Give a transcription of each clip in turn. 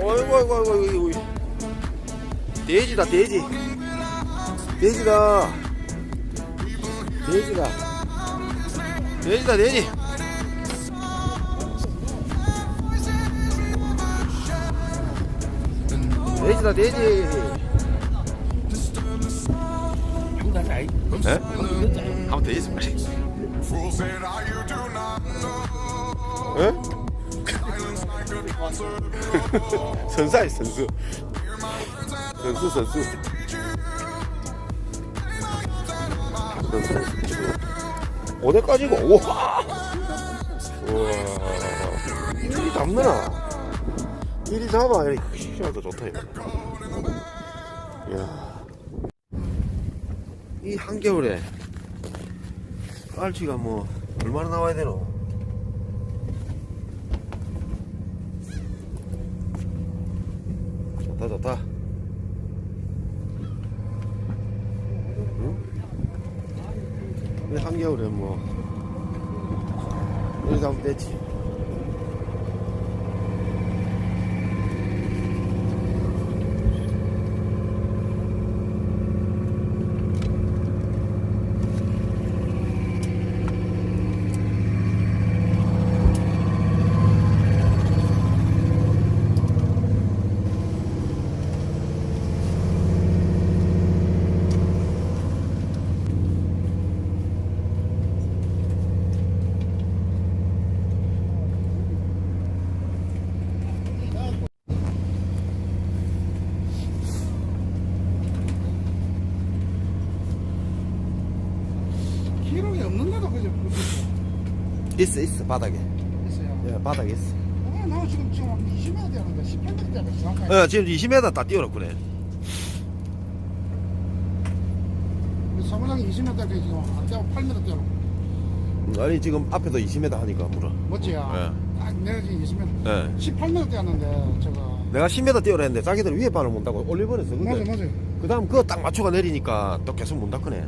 어이구 어이구 어이구 어이구 돼지다 돼지. 돼지다. 돼지다. 돼지다 돼지. 돼지다 돼지. 한 한번 돼지 빨리 에? 선사이 선수. 선수 선수. 어디까지고 우와 우와. 이리 잡느나 이리 잡아. 이리 휘하다 좋다 이거. 이야. 이 한겨울에 깔치가 뭐 얼마나 나와야 되노? 좋다 좋다. 응? 이 한겨울에 뭐 이렇게 하면 되지 기록이 없는데도 그죠? 있어 있어 바닥에 있어요. 예 바닥에 있어 아, 나 지금 지금 20m 되는데 18m 되는 정확하게. 어, 지금 20m 다 뛰어놓고네 사무장이 20m 되 지금 안 되고 8m 되고. 아니 지금 앞에도 20m 하니까 물어 멋지야. 예. 딱 내가 지금 20m. 예. 18m 뛰었는데 저거. 내가 10m 뛰어라 했는데 자기들 위에 바을 못다고 올리버렸어 맞아 근데 맞아. 그 다음 그거 딱 맞춰가 내리니까 또 계속 못 닦으네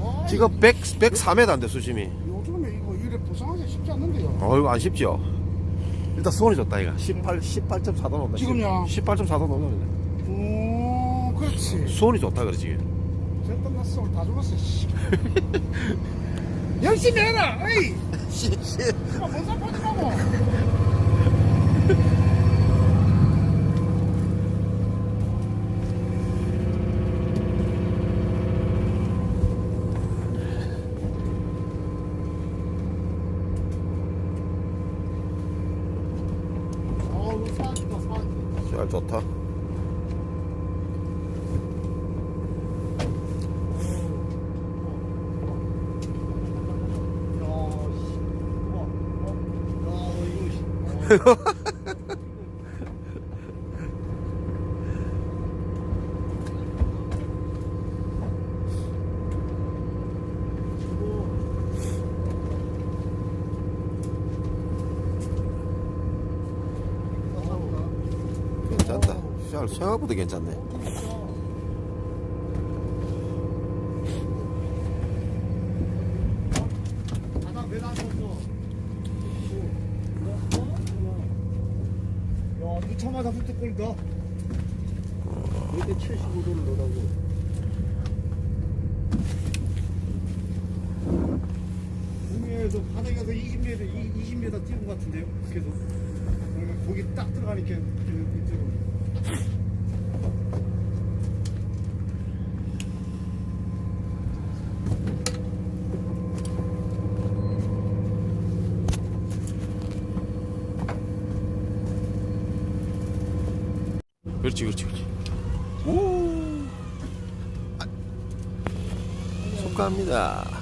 와, 지금 100, 104m인데 수심이 요즘에 이래 부상하기 쉽지 않는데요. 어이구 안 쉽죠 일단 수온이 좋다 이거 18, 18.4도 나온다 지금요? 18.4도 나온다 오, 그렇지. 수온이 좋다 그러지 절대 나 서울 다 죽었어. 씨. 열심히 해라. 어이. 씨 씨 뭔 상관이 나고. 어우, 사기다, 좋다 괜찮다 잘 생각보다 괜찮네 야, 누차마다 훌떡거린다. 이때 75도를 넣으라고. 국내에서 바닥에 가서 20m, 20m 뛰은 것 같은데요? 계속. 거기 딱 들어가니까 그- 이쪽으로. 그렇지 그렇지 그렇지. 오! 아. 속갑니다.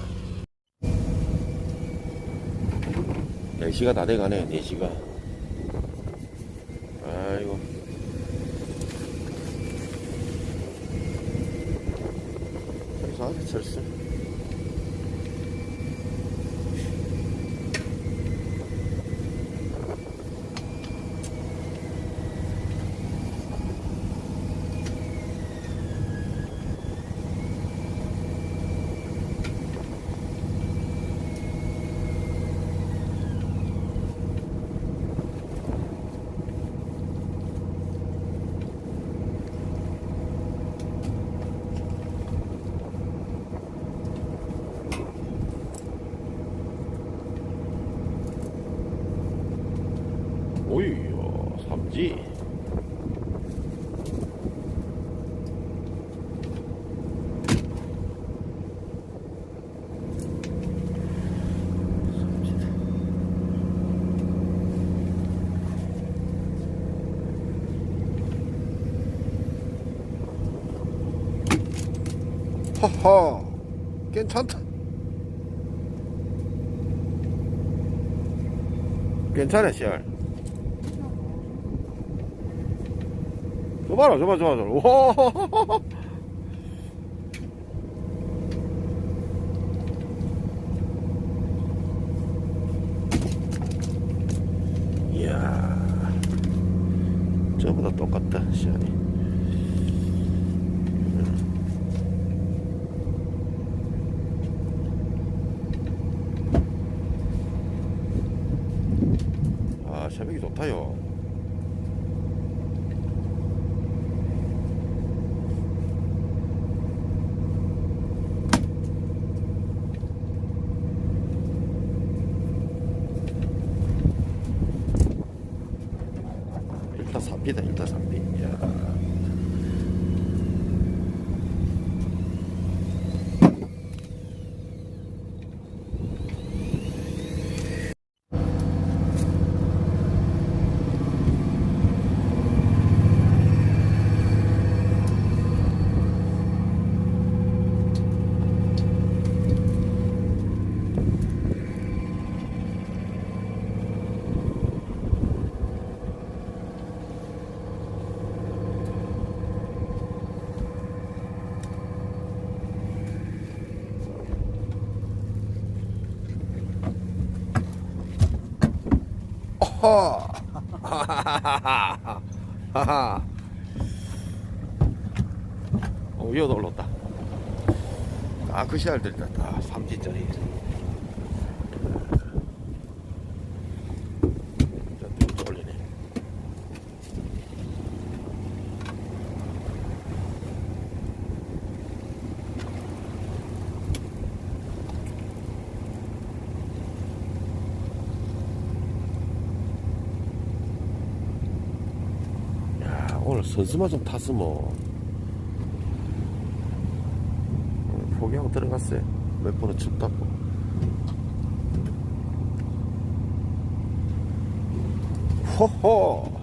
4시가 다 돼가네 4시가 아이고 철수 되지. 하하, 괜찮다. 괜찮아, 씨알. 저 봐라, 저봐, 저봐, 저봐. 오! 이야. 저보다 똑같다, 씨알이. 아, 새벽이 좋다요. 일단 삽니다, 일단 삽니다. 야. 어허! 하하하하. 어, 위에도 올랐다. 아, 그 씨알들 있다. 다 삼지짜리. 자, 또 올리네. 야, 오늘 선수만 좀 탔으면 오늘 포기하고 들어갔어요. 몇 번은 춥다고. 호호!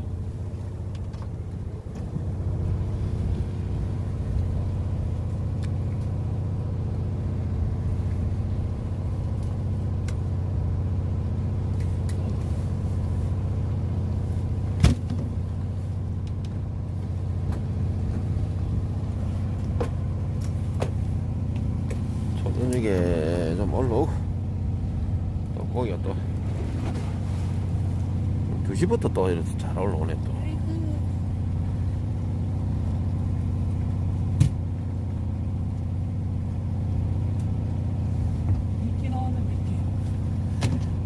저녁에 좀 올라오고 또 고기가 또 2시부터 또 이렇게 잘 올라오네 또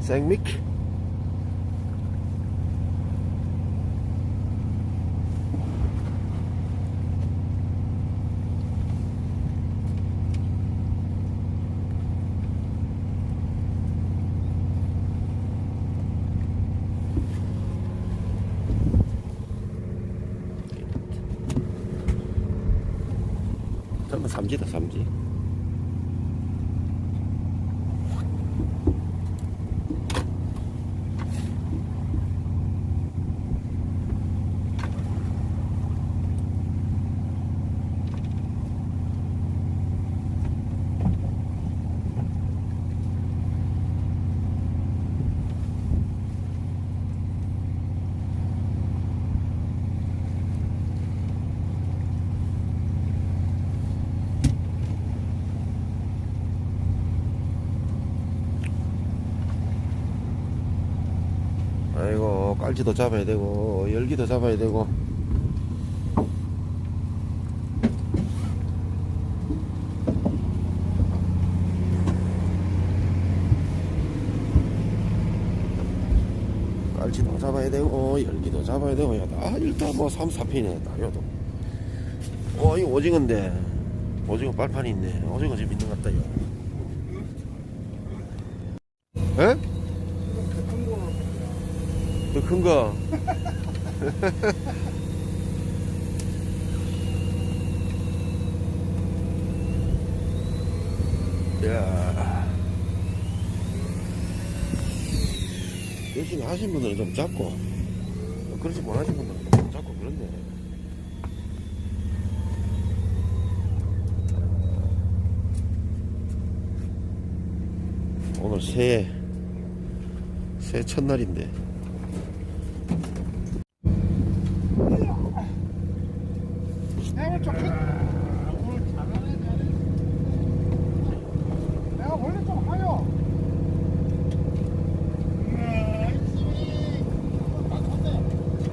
생미키 전부 삼지다 삼지 아이고 깔지도 잡아야 되고 열기도 잡아야 되고. 깔지도 잡아야 되고 열기도 잡아야 되고 야, 아 일단 뭐 3, 4편이네 다 요도. 어 이거 오징어인데 오징어 빨판이 있네. 오징어 집 있는 것 같다 요 큰 거. 야. 열심히 하신 분들은 좀 작고, 그렇지 못하신 분들은 좀 작고 그렇네. 오늘 새해, 새해 첫날인데. 내가 좀 크... 오늘 잘하네 잘해 내가 원래 좀 하여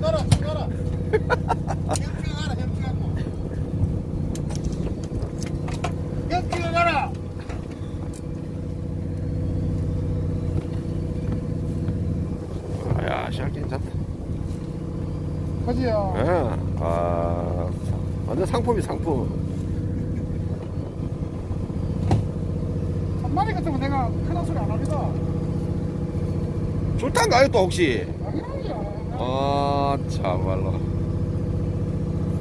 가라 가라 햄핑 가라 햄핑 하고 햄핑 가라 야, 시작 괜찮다. 그지요 예, 아, 완전 상품이 상품. 한 마리 같으면 내가 큰 소리 안 합니다 줄탄가요, 또 혹시? 당연하죠 아, 참말로.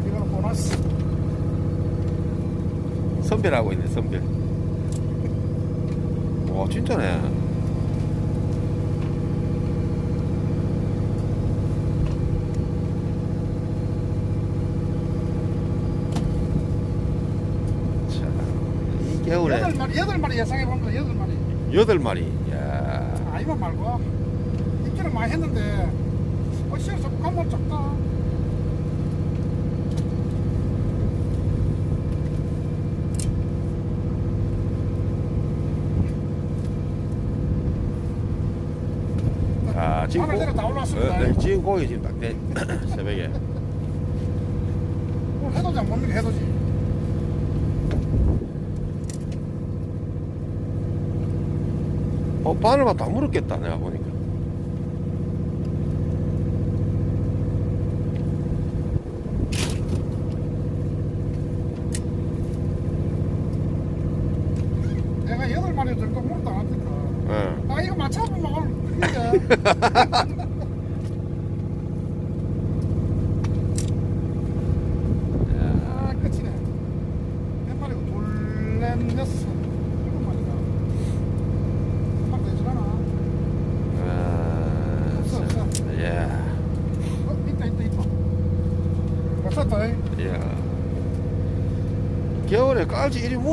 이거는 보너스 선별하고 있네, 선별. 와, 진짜네. 자, 이 겨울에. 여덟 마리 여덟 마리 예상해 봅니다 여덟 마리. 여덟 마리. 야, 아 이만 말고. 입질은 많이 했는데 어 시간 자꾸 감만 작다 아, 지금 내려 다 올라왔습니다. 어, 네, 지금 고기 지금 딱 돼. 새벽에. 오늘 해돋이 못 믿게 해돋이 어, 바늘만 다 물었겠다, 내가 보니까. 내가 여덟 마리 정도 물었다 나왔니까 예. 아 이거 맞춰보면 오늘 큰일이야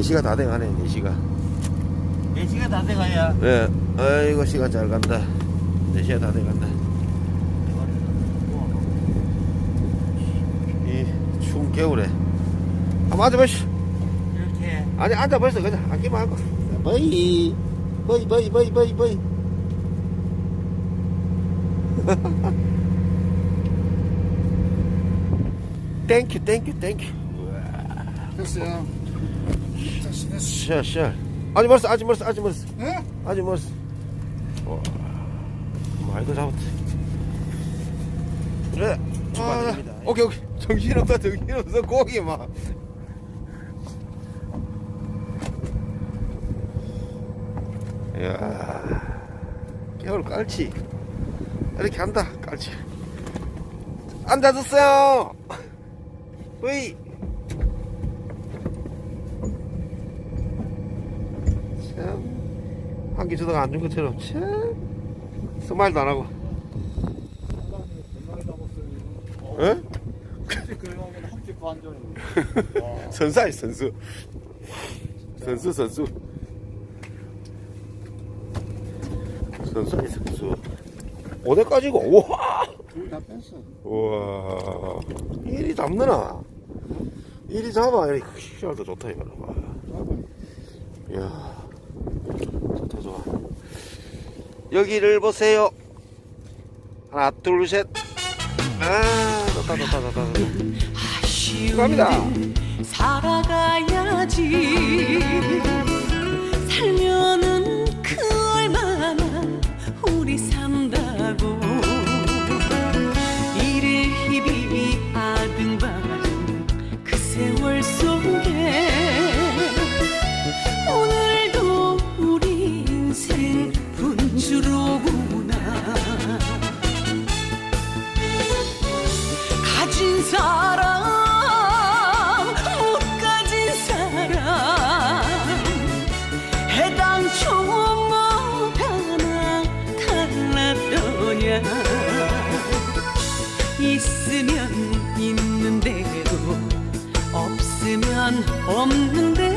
4시가 다 돼가네 4시가. 4시가 다 돼가야. 네 아이고 시간 잘 간다. 4시가 다 돼간다. 이 추운 겨울에. 한번 앉아보시 이렇게. 아니 앉아보시오 그냥. 앉기만 하고. 버이. 버이 버이 버이 버이 버이. 땡큐 땡큐 땡큐 됐어요. 됐어 샤, 샤. 아직 멀었어, 아직 멀었어, 아직 멀었어. 예? 아직 멀었어. 와, 많이 더 잡았다. 그래. 축하드립니다. 아, 오케이, 오케이. 정신없어, 정신없어. 고기 막. 이야, 겨울 깔치. 이렇게 한다, 깔치. 앉아주세요. 으이. 참, 한끼 주다가 안 준 것처럼, 참, 스마일도 안 하고. 반전 선수야 선수. 선수 선수. 선수야 선수. 5대까지고 우와! 둘다 뺐어 우와. 이리 잡느나. 이리 잡아. 이리. 시알도 좋다 이거는 와. 이야 여기를 보세요. 하나, 둘, 셋. 아, 좋다, 좋다, 좋다, 좋다. 감사합니다. 살아가야지 살면은 านผมนั้นได้